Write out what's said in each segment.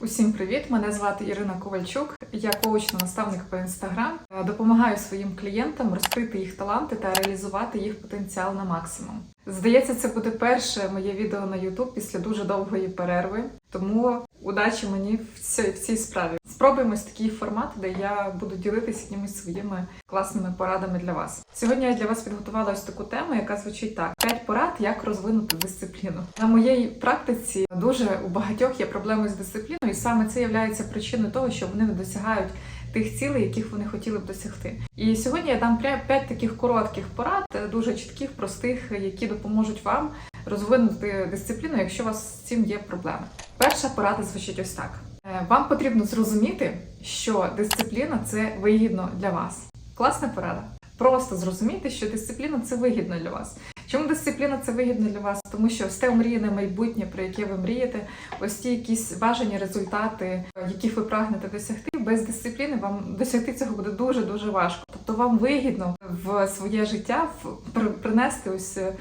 Усім привіт! Мене звати Ірина Ковальчук. Я коуч-наставник по інстаграм. Допомагаю своїм клієнтам розкрити їх таланти та реалізувати їх потенціал на максимум. Здається, це буде перше моє відео на YouTube після дуже довгої перерви. Тому удачі мені в цій справі. Спробуємо такий формат, де я буду ділитися якимись своїми класними порадами для вас. Сьогодні я для вас підготувала ось таку тему, яка звучить так: 5 порад, як розвинути дисципліну. На моїй практиці дуже у багатьох є проблеми з дисципліною, і саме це є причиною того, що вони не досягають тих цілей, яких вони хотіли б досягти. І сьогодні я дам 5 таких коротких порад, е, дуже чітких, простих, які допоможуть вам розвинути дисципліну, якщо у вас з цим є проблеми. Перша порада звучить ось так: вам потрібно зрозуміти, що дисципліна це вигідно для вас. Класна порада. Просто зрозуміти, що дисципліна це вигідно для вас. Чому дисципліна це вигідно для вас? Тому що ось те омріяне майбутнє, про яке ви мрієте, ось ті якісь бажані результати, яких ви прагнете досягти, без дисципліни вам досягти цього буде дуже дуже важко. Тобто вам вигідно в своє життя принести ось е,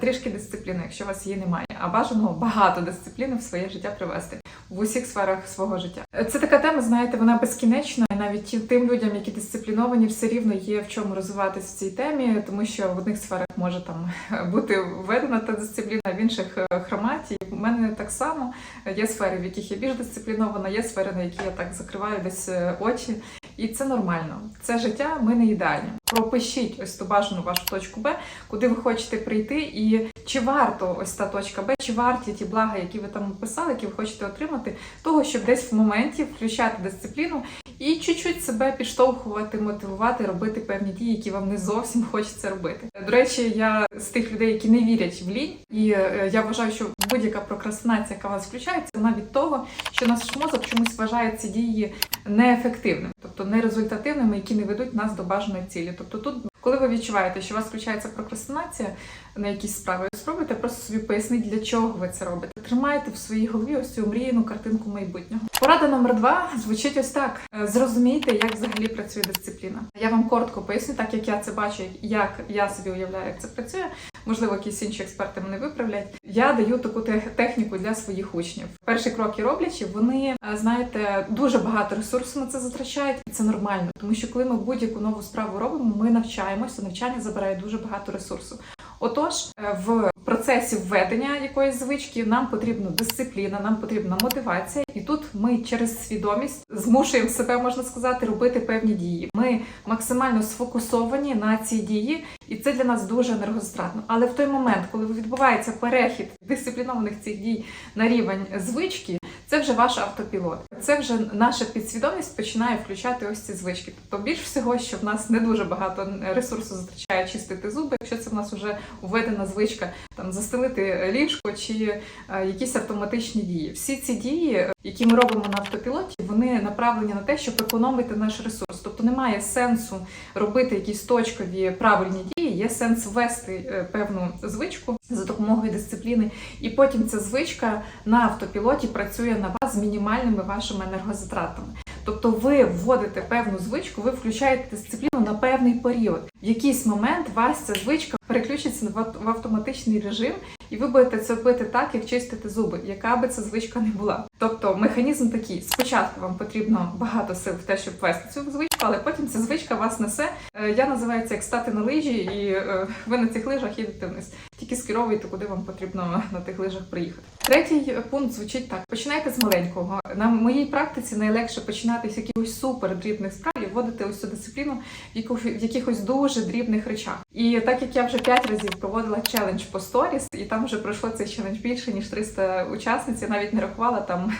трішки дисципліни, якщо у вас її немає, а бажано багато дисципліни в своє життя привести в усіх сферах свого життя. Це така тема, знаєте, вона безкінечна, навіть тим людям, які дисципліновані, все рівно є в чому розвиватися в цій темі, тому що в одних сферах може там бути введена та дисципліна, в інших е, хроматі. У мене так само є сфери, в яких я більш дисциплінована, є сфери, на які я так закриваю десь е, очі. І це нормально. Це життя, ми не ідеальні. Пропишіть ось ту бажану вашу точку Б, куди ви хочете прийти, і чи варто ось та точка Б, чи варті ті блага, які ви там описали, які ви хочете отримати, того, щоб десь в моменті включати дисципліну і чуть-чуть себе підштовхувати, мотивувати, робити певні дії, які вам не зовсім хочеться робити. До речі, я з тих людей, які не вірять в лінь, і е, я вважаю, що будь-яка прокрастинація, яка вас включається, вона від того, що наш мозок чомусь вважає ці дії неефективними, тобто нерезультативними, які не ведуть нас до бажаної цілі. Тобто тут, коли ви відчуваєте, що у вас включається прокрастинація на якісь справи, спробуйте просто собі пояснити, для чого ви це робите. Тримайте в своїй голові ось цю мріяну картинку майбутнього. Порада номер два звучить ось так: Е, зрозумійте, як взагалі працює дисципліна. Я вам коротко поясню, так як я це бачу, як я собі уявляю, як це працює. Можливо, якісь інші експерти мене виправлять. Я даю таку тех- техніку для своїх учнів. Перші кроки роблячи, вони е, знаєте дуже багато ресурсу на це затрачають, і це нормально, тому що коли ми будь-яку нову справу робимо, ми навчаємося. Навчання забирає дуже багато ресурсу. Отож, е, в процесі введення якоїсь звички нам потрібна дисципліна, нам потрібна мотивація, і тут ми через свідомість змушуємо себе, можна сказати, робити певні дії. Ми максимально сфокусовані на ці дії, і це для нас дуже енергозатратно. Але в той момент, коли відбувається перехід дисциплінованих цих дій на рівень звички, це вже ваш автопілот. Це вже наша підсвідомість починає включати ось ці звички. Тобто більш всього, що в нас не дуже багато ресурсу затрачає чистити зуби, якщо це в нас вже введена звичка, там застелити ліжко чи е, якісь автоматичні дії. Всі ці дії, які ми робимо на автопілоті, вони направлені на те, щоб економити наш ресурс. Тобто немає сенсу робити якісь точкові правильні дії, є сенс ввести е, певну звичку за допомогою дисципліни, і потім ця звичка на автопілоті працює на вас з мінімальними вашими енергозатратами. Тобто ви вводите певну звичку, ви включаєте дисципліну на певний період. В якийсь момент вас ця звичка переключиться в автоматичний режим, і ви будете це робити так, як чистити зуби, яка би ця звичка не була. Тобто механізм такий: спочатку вам потрібно багато сил в те, щоб ввести цю звичку, але потім ця звичка вас несе. Е, Я називаю це як стати на лижі, і е, ви на цих лижах їдете вниз. Тільки скеровуйте, куди вам потрібно на тих лижах приїхати. Третій пункт звучить так: починайте з маленького. На моїй практиці найлегше починати з якихось супер дрібних справ вводити ось цю дисципліну в якихось дуже дрібних речах. І так як я вже п'ять разів проводила челендж по сторіс, і там вже пройшло цей челендж більше ніж 300 учасниць, я навіть не рахувала там,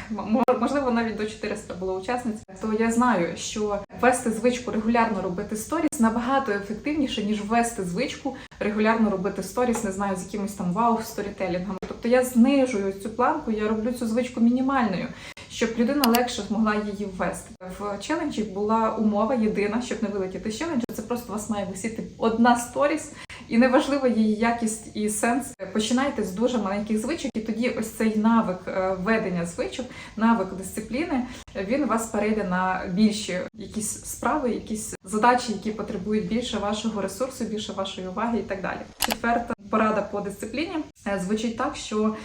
можливо, навіть до 400 було учасниць. То я знаю, що ввести звичку регулярно робити сторіс набагато ефективніше, ніж ввести звичку регулярно робити сторіс, не знаю, з якимось там вау сторітелінгом. Тобто я знижую цю планку, я роблю цю звичку мінімальною. Щоб людина легше змогла її ввести. В челенджі була умова єдина, щоб не вилетіти з челенджу. Це просто у вас має висіти одна сторіс, І неважливо її якість і сенс. Починайте з дуже маленьких звичок, і тоді ось цей навик е, ведення звичок, навик дисципліни, він вас перейде на більші якісь справи, якісь задачі, які потребують більше вашого ресурсу, більше вашої уваги і так далі. Четверта порада по дисципліні е, звучить так, що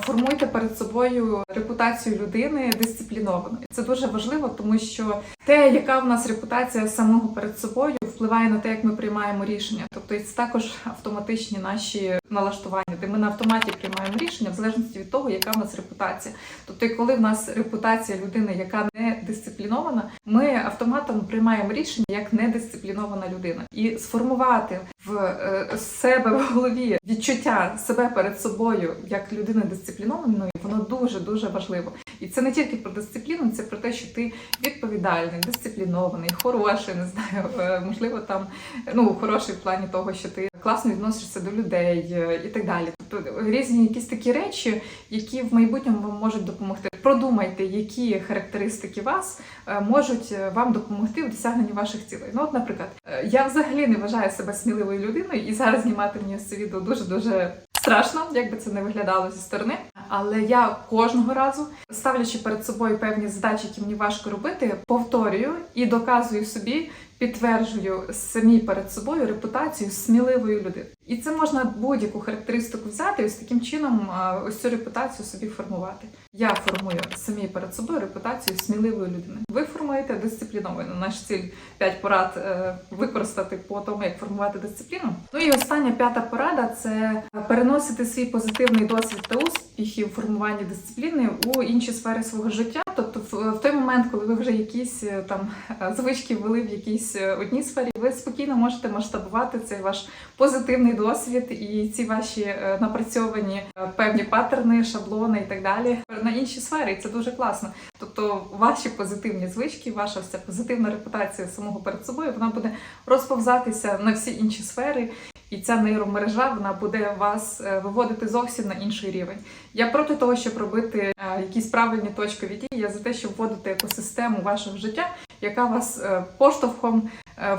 формуйте перед собою репутацію людини дисциплінованої. Це дуже важливо, тому що те, яка в нас репутація самого перед собою, впливає на те, як ми приймаємо рішення. Тобто це також автоматичні наші налаштування, де ми на автоматі приймаємо рішення в залежності від того, яка в нас репутація. Тобто, коли в нас репутація людини, яка не дисциплінована, ми автоматом приймаємо рішення як недисциплінована людина, і сформувати в е, себе в голові відчуття себе перед собою як людини дисциплінованої, воно дуже дуже важливо. І це не тільки про дисципліну, це про те, що ти відповідальний, дисциплінований, хороший, не знаю, е, можливо, там ну хороший в плані того, що ти класно відносишся до людей е, і так далі. Тобто різні якісь такі речі, які в майбутньому вам можуть допомогти. Продумайте, які характеристики вас е, можуть вам допомогти в досягненні ваших цілей. Ну, от, наприклад, я взагалі не вважаю себе сміливою людиною, і зараз знімати мені це відео дуже дуже страшно, як би це не виглядало зі сторони. Але я кожного разу, ставлячи перед собою певні задачі, які мені важко робити, повторюю і доказую собі, підтверджую самі перед собою репутацію сміливої людини. І це можна будь-яку характеристику взяти і ось таким чином ось цю репутацію собі формувати. Я формую самі перед собою репутацію сміливої людини. Ви формуєте дисципліновану. Наш ціль 5 порад е, використати по тому, як формувати дисципліну. Ну і остання п'ята порада це переносити свій позитивний досвід та успіхи у формуванні дисципліни у інші сфери свого життя. Тобто, в, в той момент, коли ви вже якісь е, там е, звички ввели в якійсь одній сфері, ви спокійно можете масштабувати цей ваш позитивний досвід і ці ваші е, напрацьовані е, певні паттерни, шаблони і так далі на інші сфери. І це дуже класно. Тобто, ваші позитивні звички, ваша вся позитивна репутація самого перед собою, вона буде розповзатися на всі інші сфери. І ця нейромережа вона буде вас е, виводити зовсім на інший рівень. Я проти того, щоб робити якісь правильні точкові дії. Я за те, щоб вводити екосистему вашого життя, яка вас поштовхом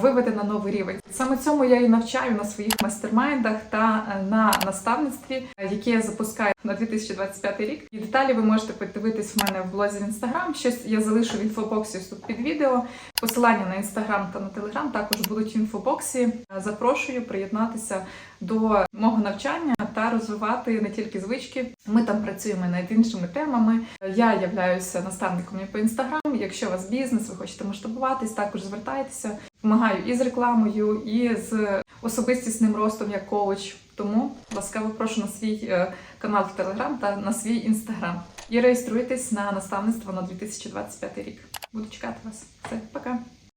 виведе на новий рівень. Саме цьому я і навчаю на своїх майстермайндах та е, на наставництві, е, яке я запускаю на 2025 рік. І деталі ви можете подивитись в мене в блозі в інстаграм. Щось я залишу в інфобоксі тут під відео. Посилання на інстаграм та на телеграм також будуть в інфобоксі. Е, Запрошую приєднатися до мого навчання та розвивати не тільки звички. Ми там працюємо над іншими темами. Я являюся наставником по інстаграм. Якщо у вас бізнес, ви хочете масштабуватись, також звертайтеся. Допомагаю і з рекламою, і з особистісним ростом як коуч. Тому ласкаво прошу на свій е, канал в Телеграм та на свій інстаграм. І реєструйтесь на наставництво на 2025 рік. Буду чекати вас. Все, пока.